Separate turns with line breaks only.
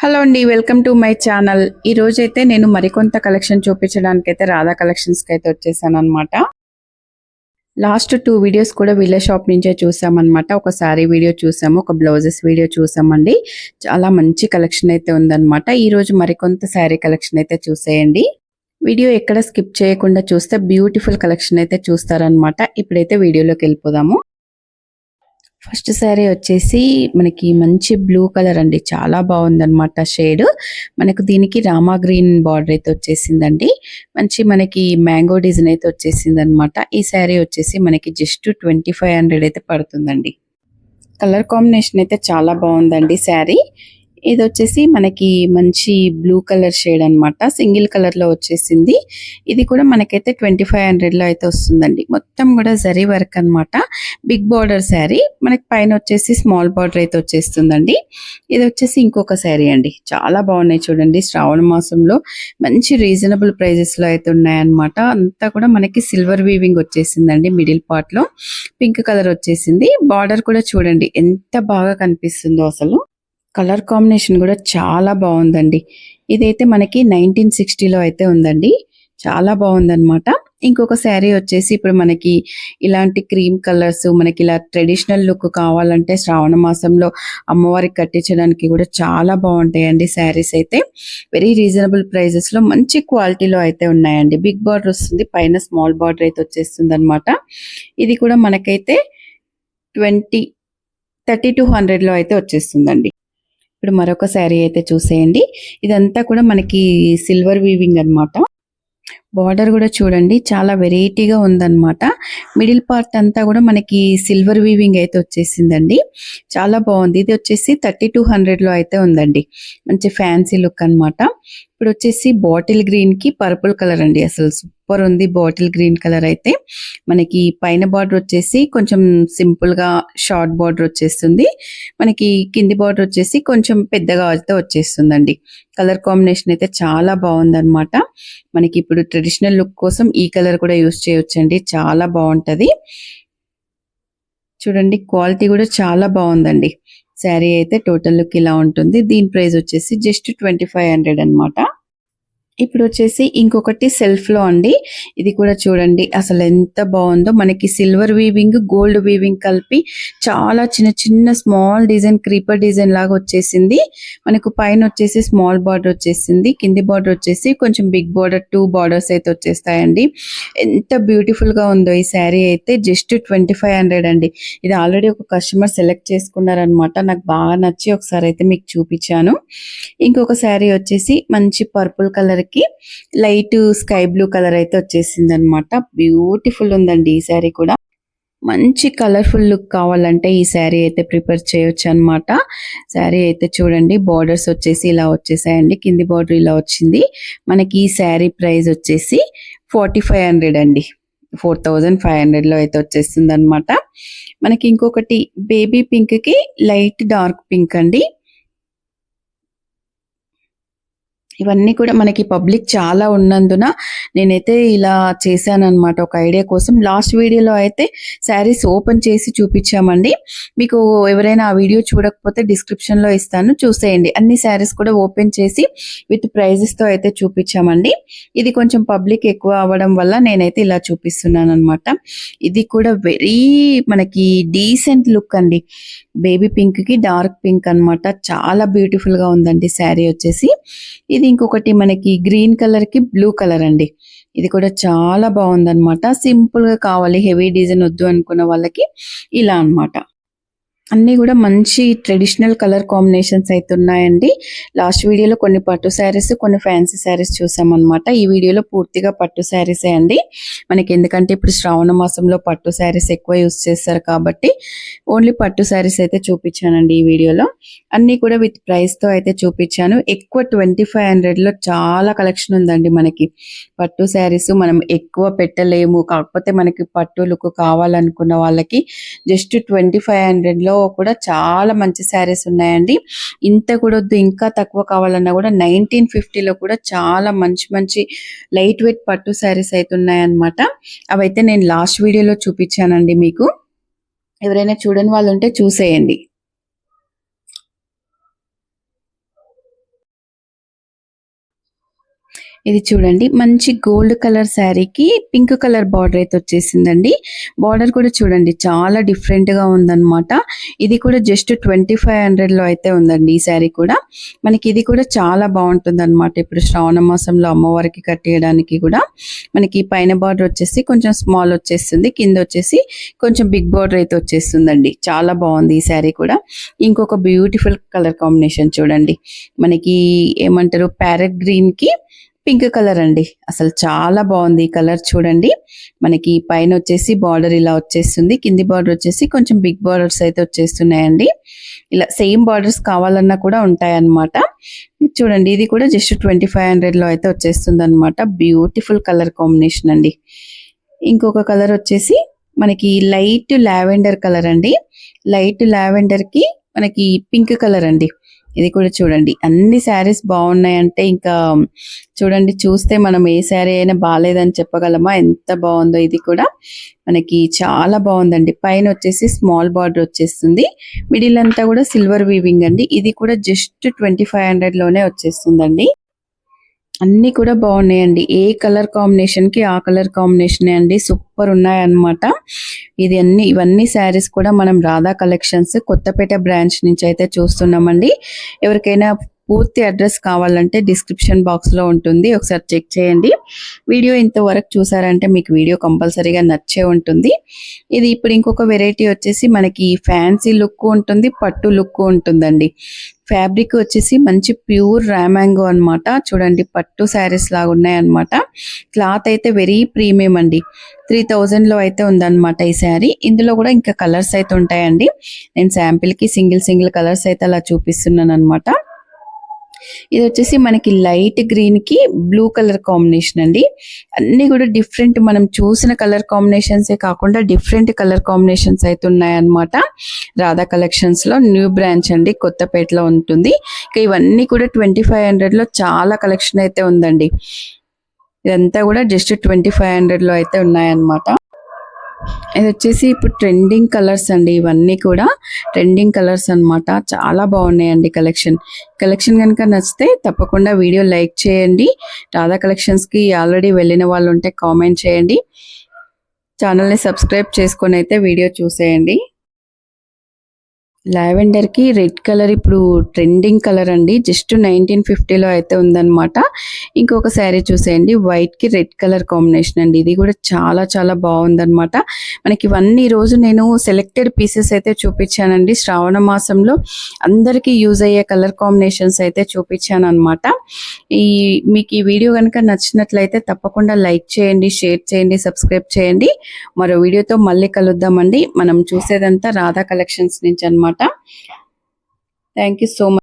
Hello అండి welcome to my channel ఈ రోజైతే నేను మరికొంత కలెక్షన్ చూపించడానికి అయితే రాధా కలెక్షన్స్కి అయితే వచ్చేసాను అనమాట లాస్ట్ టూ వీడియోస్ కూడా వీళ్ళ షాప్ నుంచే చూసామన్నమాట. ఒక శారీ వీడియో చూసాము ఒక బ్లౌజెస్ వీడియో చూసామండి. చాలా మంచి కలెక్షన్ అయితే ఉందన్నమాట. ఈ రోజు మరికొంత శారీ కలెక్షన్ అయితే చూసేయండి. వీడియో ఎక్కడ స్కిప్ చేయకుండా చూస్తే బ్యూటిఫుల్ కలెక్షన్ అయితే చూస్తారనమాట ఇప్పుడైతే వీడియోలోకి వెళ్ళిపోదాము. ఫస్ట్ శారీ వచ్చేసి మనకి మంచి బ్లూ కలర్ అండి. చాలా బాగుందనమాట షేడ్. మనకు దీనికి రామా గ్రీన్ బార్డర్ అయితే వచ్చేసిందండి. మంచి మనకి మ్యాంగో డిజైన్ అయితే వచ్చేసింది అనమాట ఈ శారీ వచ్చేసి మనకి జస్ట్ ట్వంటీ ఫైవ్ హండ్రెడ్ అయితే పడుతుందండి. కలర్ కాంబినేషన్ అయితే చాలా బాగుందండి శారీ ఇది వచ్చేసి మనకి మంచి బ్లూ కలర్ షేడ్ అన్నమాట. సింగిల్ కలర్లో వచ్చేసింది. ఇది కూడా మనకైతే ట్వంటీ ఫైవ్ హండ్రెడ్లో అయితే వస్తుందండి. మొత్తం కూడా జరీ వర్క్ అన్నమాట. Big border sari. మనకి పైన వచ్చేసి స్మాల్ బార్డర్ అయితే వచ్చేస్తుందండి. ఇది వచ్చేసి ఇంకొక శారీ అండి. చాలా బాగున్నాయి చూడండి. శ్రావణ మాసంలో మంచి రీజనబుల్ ప్రైజెస్లో అయితే ఉన్నాయన్నమాట. అంతా కూడా మనకి సిల్వర్ వీవింగ్ వచ్చేసిందండి మిడిల్ పార్ట్లో. పింక్ కలర్ వచ్చేసింది. బార్డర్ కూడా చూడండి. ఎంత బాగా కనిపిస్తుందో అసలు. కలర్ కాంబినేషన్ కూడా చాలా బాగుందండి. ఇదైతే మనకి నైన్టీన్ సిక్స్టీలో అయితే ఉందండి. చాలా బాగుందన్నమాట. ఇంకొక శారీ వచ్చేసి ఇప్పుడు మనకి ఇలాంటి క్రీమ్ కలర్స్ మనకి ఇలా ట్రెడిషనల్ లుక్ కావాలంటే శ్రావణ మాసంలో అమ్మవారికి కట్టించడానికి కూడా చాలా బాగుంటాయండి శారీస్ అయితే. వెరీ రీజనబుల్ ప్రైజెస్లో మంచి క్వాలిటీలో అయితే ఉన్నాయండి. బిగ్ బార్డర్ వస్తుంది పైన స్మాల్ బార్డర్ అయితే వచ్చేస్తుంది అనమాట ఇది కూడా మనకైతే ట్వంటీ థర్టీ టూ హండ్రెడ్లో అయితే వచ్చేస్తుందండి. ఇప్పుడు మరొక శారీ అయితే చూసేయండి. ఇదంతా కూడా మనకి సిల్వర్ వీవింగ్ అన్నమాట. బార్డర్ కూడా చూడండి చాలా వెరైటీగా ఉందన్నమాట. మిడిల్ పార్ట్ అంతా కూడా మనకి సిల్వర్ వీవింగ్ అయితే వచ్చేసిందండి. చాలా బాగుంది. ఇది వచ్చేసి థర్టీ టూ హండ్రెడ్లో అయితే ఉందండి. మంచి ఫ్యాన్సీ లుక్ అన్నమాట. ఇప్పుడు వచ్చేసి బాటిల్ గ్రీన్కి పర్పుల్ కలర్ అండి అసలు సూపర్ ఉంది బాటిల్ గ్రీన్ కలర్ అయితే. మనకి పైన బార్డర్ వచ్చేసి కొంచెం సింపుల్గా షార్ట్ బార్డర్ వచ్చేస్తుంది. మనకి కింది బార్డర్ వచ్చేసి కొంచెం పెద్దగా అయితే వచ్చేస్తుందండి. కలర్ కాంబినేషన్ అయితే చాలా బాగుందన్నమాట. మనకి ఇప్పుడు ట్రెడిషనల్ లుక్ కోసం ఈ కలర్ కూడా యూస్ చేయొచ్చండి. చాలా బాగుంటది. చూడండి క్వాలిటీ కూడా చాలా బాగుందండి. శారీ అయితే టోటల్ లుక్ ఇలా ఉంటుంది. దీని ప్రైస్ వచ్చేసి జస్ట్ ట్వంటీ ఫైవ్ హండ్రెడ్ అనమాట ఇప్పుడు వచ్చేసి ఇంకొకటి సెల్ఫ్లో అండి. ఇది కూడా చూడండి అసలు ఎంత బాగుందో మనకి సిల్వర్ వీవింగ్ గోల్డ్ వీవింగ్ కలిపి చాలా చిన్న చిన్న స్మాల్ డిజైన్ క్రీపర్ డిజైన్ లాగా వచ్చేసింది. మనకు పైన వచ్చేసి స్మాల్ బార్డర్ వచ్చేసింది కింది బార్డర్ వచ్చేసి కొంచెం బిగ్ బార్డర్ టూ బార్డర్స్ అయితే వచ్చేస్తాయండి. ఎంత బ్యూటిఫుల్గా ఉందో ఈ శారీ అయితే. జస్ట్ ట్వంటీ ఫైవ్ హండ్రెడ్ అండి. ఇది ఆల్రెడీ ఒక కస్టమర్ సెలెక్ట్ చేసుకున్నారనమాట. నాకు బాగా నచ్చి ఒకసారి అయితే మీకు చూపించాను. ఇంకొక శారీ వచ్చేసి మంచి పర్పుల్ కలర్ కి లైట్ స్కై బ్లూ కలర్ అయితే వచ్చేసింది అనమాట బ్యూటిఫుల్ ఉందండి ఈ శారీ కూడా. మంచి కలర్ఫుల్ లుక్ కావాలంటే ఈ శారీ అయితే ప్రిపేర్ చేయొచ్చు అనమాట శారీ అయితే చూడండి బార్డర్స్ వచ్చేసి ఇలా వచ్చేసాయండి. కింది బార్డర్ ఇలా వచ్చింది. మనకి ఈ శారీ ప్రైస్ వచ్చేసి ఫార్టీ ఫైవ్ హండ్రెడ్ అండి. ఫోర్ థౌజండ్ ఫైవ్ హండ్రెడ్లో అయితే వచ్చేస్తుంది అనమాట మనకి ఇంకొకటి బేబీ పింక్కి లైట్ డార్క్ పింక్ అండి. ఇవన్నీ కూడా మనకి పబ్లిక్ చాలా ఉన్నందున నేనైతే ఇలా చేశాను అనమాట ఒక ఐడియా కోసం. లాస్ట్ వీడియోలో అయితే శారీస్ ఓపెన్ చేసి చూపించామండి. మీకు ఎవరైనా ఆ వీడియో చూడకపోతే డిస్క్రిప్షన్లో ఇస్తాను. చూసేయండి. అన్ని శారీస్ కూడా ఓపెన్ చేసి విత్ ప్రైజెస్తో అయితే చూపించామండి. ఇది కొంచెం పబ్లిక్ ఎక్కువ అవ్వడం వల్ల నేనైతే ఇలా చూపిస్తున్నాను అనమాట ఇది కూడా వెరీ మనకి డీసెంట్ లుక్ అండి. బేబీ పింక్కి డార్క్ పింక్ అన్నమాట. చాలా బ్యూటిఫుల్గా ఉందండి శారీ వచ్చేసి. ఇది ఇంకొకటి మనకి గ్రీన్ కలర్కి బ్లూ కలర్ అండి. ఇది కూడా చాలా బాగుందన్నమాట. సింపుల్గా కావాలి హెవీ డిజైన్ వద్దు అనుకున్న వాళ్ళకి ఇలా అన్నమాట. అన్ని కూడా మంచి ట్రెడిషనల్ కలర్ కాంబినేషన్స్ అయితే ఉన్నాయండి. లాస్ట్ వీడియోలో కొన్ని పట్టు శారీస్ కొన్ని ఫ్యాన్సీ శారీస్ చూసామన్నమాట. ఈ వీడియోలో పూర్తిగా పట్టు శారీసే అండి. మనకి ఎందుకంటే ఇప్పుడు శ్రావణ మాసంలో పట్టు శారీస్ ఎక్కువ యూస్ చేస్తారు కాబట్టి ఓన్లీ పట్టు శారీస్ అయితే చూపించానండి ఈ వీడియోలో. అన్ని కూడా విత్ ప్రైస్తో అయితే చూపించాను. ఎక్కువ ట్వంటీ ఫైవ్ హండ్రెడ్లో చాలా కలెక్షన్ ఉందండి మనకి. పట్టు శారీస్ మనం ఎక్కువ పెట్టలేము. కాకపోతే మనకి పట్టు లుక్ కావాలనుకున్న వాళ్ళకి జస్ట్ ట్వంటీ ఫైవ్ హండ్రెడ్లో కూడా చాలా మంచి శారీస్ ఉన్నాయండి. ఇంత కూడా వద్దు ఇంకా తక్కువ కావాలన్నా కూడా నైన్టీన్ ఫిఫ్టీలో కూడా చాలా మంచి మంచి లైట్ వెయిట్ పట్టు శారీస్ అయితే ఉన్నాయన్నమాట. అవైతే నేను లాస్ట్ వీడియోలో చూపించానండి మీకు. ఎవరైనా చూడని వాళ్ళు ఉంటే చూసేయండి. ఇది చూడండి. మంచి గోల్డ్ కలర్ శారీకి పింక్ కలర్ బార్డర్ అయితే వచ్చేసిందండి. బార్డర్ కూడా చూడండి. చాలా డిఫరెంట్గా ఉందన్నమాట. ఇది కూడా జస్ట్ ట్వంటీ ఫైవ్ హండ్రెడ్లో అయితే ఉందండి ఈ శారీ కూడా. మనకి ఇది కూడా చాలా బాగుంటుంది అనమాట ఇప్పుడు శ్రావణ మాసంలో అమ్మవారికి కట్టేయడానికి కూడా. మనకి పైన బార్డర్ వచ్చేసి కొంచెం స్మాల్ వచ్చేస్తుంది. కింద వచ్చేసి కొంచెం బిగ్ బార్డర్ అయితే వచ్చేస్తుందండి. చాలా బాగుంది ఈ శారీ కూడా. ఇంకొక బ్యూటిఫుల్ కలర్ కాంబినేషన్ చూడండి. మనకి ఏమంటారు? ప్యారెట్ గ్రీన్కి పింక్ కలర్ అండి. అసలు చాలా బాగుంది ఈ కలర్ చూడండి. మనకి పైన వచ్చేసి బార్డర్ ఇలా వచ్చేస్తుంది. కింది బార్డర్ వచ్చేసి కొంచెం బిగ్ బార్డర్స్ అయితే వచ్చేస్తున్నాయండి. ఇలా సేమ్ బార్డర్స్ కావాలన్నా కూడా ఉంటాయన్నమాట. చూడండి ఇది కూడా జస్ట్ ట్వంటీ ఫైవ్ హండ్రెడ్లో అయితే వచ్చేస్తుంది అనమాట బ్యూటిఫుల్ కలర్ కాంబినేషన్ అండి. ఇంకొక కలర్ వచ్చేసి మనకి లైట్ లావెండర్ కలర్ అండి. లైట్ లావెండర్కి మనకి పింక్ కలర్ అండి. ఇది కూడా చూడండి. అన్ని శారీస్ బాగున్నాయంటే ఇంకా చూడండి చూస్తే మనం ఏ శారీ అయినా బాగాలేదని చెప్పగలమా? ఎంత బాగుందో ఇది కూడా. మనకి చాలా బాగుందండి. పైన వచ్చేసి స్మాల్ బార్డర్ వచ్చేస్తుంది. మిడిల్ అంతా కూడా సిల్వర్ వీవింగ్ అండి. ఇది కూడా జస్ట్ ట్వంటీ ఫైవ్ హండ్రెడ్లోనే వచ్చేస్తుందండి. అన్ని కూడా బాగున్నాయండి. ఏ కలర్ కాంబినేషన్కి ఆ కలర్ కాంబినేషన్ అండి సూపర్ ఉన్నాయన్నమాట. ఇది అన్ని ఇవన్నీ శారీస్ కూడా మనం రాధా కలెక్షన్స్ కొత్తపేట బ్రాంచ్ నుంచి అయితే చూస్తున్నామండి. ఎవరికైనా పూర్తి అడ్రస్ కావాలంటే డిస్క్రిప్షన్ బాక్స్లో ఉంటుంది. ఒకసారి చెక్ చేయండి. వీడియో ఇంతవరకు చూసారంటే మీకు వీడియో కంపల్సరీగా నచ్చే ఉంటుంది. ఇది ఇప్పుడు ఇంకొక వెరైటీ వచ్చేసి మనకి ఫ్యాన్సీ లుక్ ఉంటుంది పట్టు లుక్ ఉంటుందండి. ఫ్యాబ్రిక్ వచ్చేసి మంచి ప్యూర్ ర్యామాంగో అన్నమాట. చూడండి పట్టు శారీస్ లాగా ఉన్నాయన్నమాట. క్లాత్ అయితే వెరీ ప్రీమియం అండి. త్రీ థౌజండ్లో అయితే ఉందన్నమాట ఈ శారీ. ఇందులో కూడా ఇంకా కలర్స్ అయితే ఉంటాయండి. నేను శాంపిల్కి సింగిల్ సింగిల్ కలర్స్ అయితే అలా చూపిస్తున్నాను అనమాట ఇది వచ్చేసి మనకి లైట్ గ్రీన్కి బ్లూ కలర్ కాంబినేషన్ అండి. అన్ని కూడా డిఫరెంట్ మనం చూసిన కలర్ కాంబినేషన్సే కాకుండా డిఫరెంట్ కలర్ కాంబినేషన్స్ అయితే ఉన్నాయన్నమాట. రాధా కలెక్షన్స్లో న్యూ బ్రాంచ్ అండి కొత్తపేటలో ఉంటుంది. ఇక ఇవన్నీ కూడా ట్వంటీ ఫైవ్ హండ్రెడ్లో చాలా కలెక్షన్ అయితే ఉందండి. ఇదంతా కూడా జస్ట్ ట్వంటీ ఫైవ్ హండ్రెడ్లో అయితే ఉన్నాయన్నమాట. ఇది వచ్చేసి ఇప్పుడు ట్రెండింగ్ కలర్స్ అండి. ఇవన్నీ కూడా ట్రెండింగ్ కలర్స్ అన్నమాట. చాలా బాగున్నాయండి కలెక్షన్ కలెక్షన్ కనుక నచ్చితే తప్పకుండా వీడియో లైక్ చేయండి. రాధా కలెక్షన్స్కి ఆల్రెడీ వెళ్ళిన వాళ్ళు ఉంటే కామెంట్ చేయండి. ఛానల్ని సబ్స్క్రైబ్ చేసుకొని అయితే వీడియో చూసేయండి. లావెండర్కి రెడ్ కలర్ ఇప్పుడు ట్రెండింగ్ కలర్ అండి. జస్ట్ నైన్టీన్ ఫిఫ్టీలో అయితే ఉందన్నమాట. ఇంకొక శారీ చూసేయండి. వైట్కి రెడ్ కలర్ కాంబినేషన్ అండి. ఇది కూడా చాలా చాలా బాగుందన్నమాట. మనకి ఇవన్నీ రోజు నేను సెలెక్టెడ్ పీసెస్ అయితే చూపించానండి. శ్రావణ మాసంలో అందరికీ యూజ్ అయ్యే కలర్ కాంబినేషన్స్ అయితే చూపించాను అనమాట ఈ మీకు ఈ వీడియో కనుక నచ్చినట్లయితే తప్పకుండా లైక్ చేయండి షేర్ చేయండి సబ్స్క్రైబ్ చేయండి. మరో వీడియోతో మళ్ళీ కలుద్దామండి. మనం చూసేదంతా రాధా కలెక్షన్స్ నుంచి అన్నమాట థ్యాంక్ యూ సో మచ్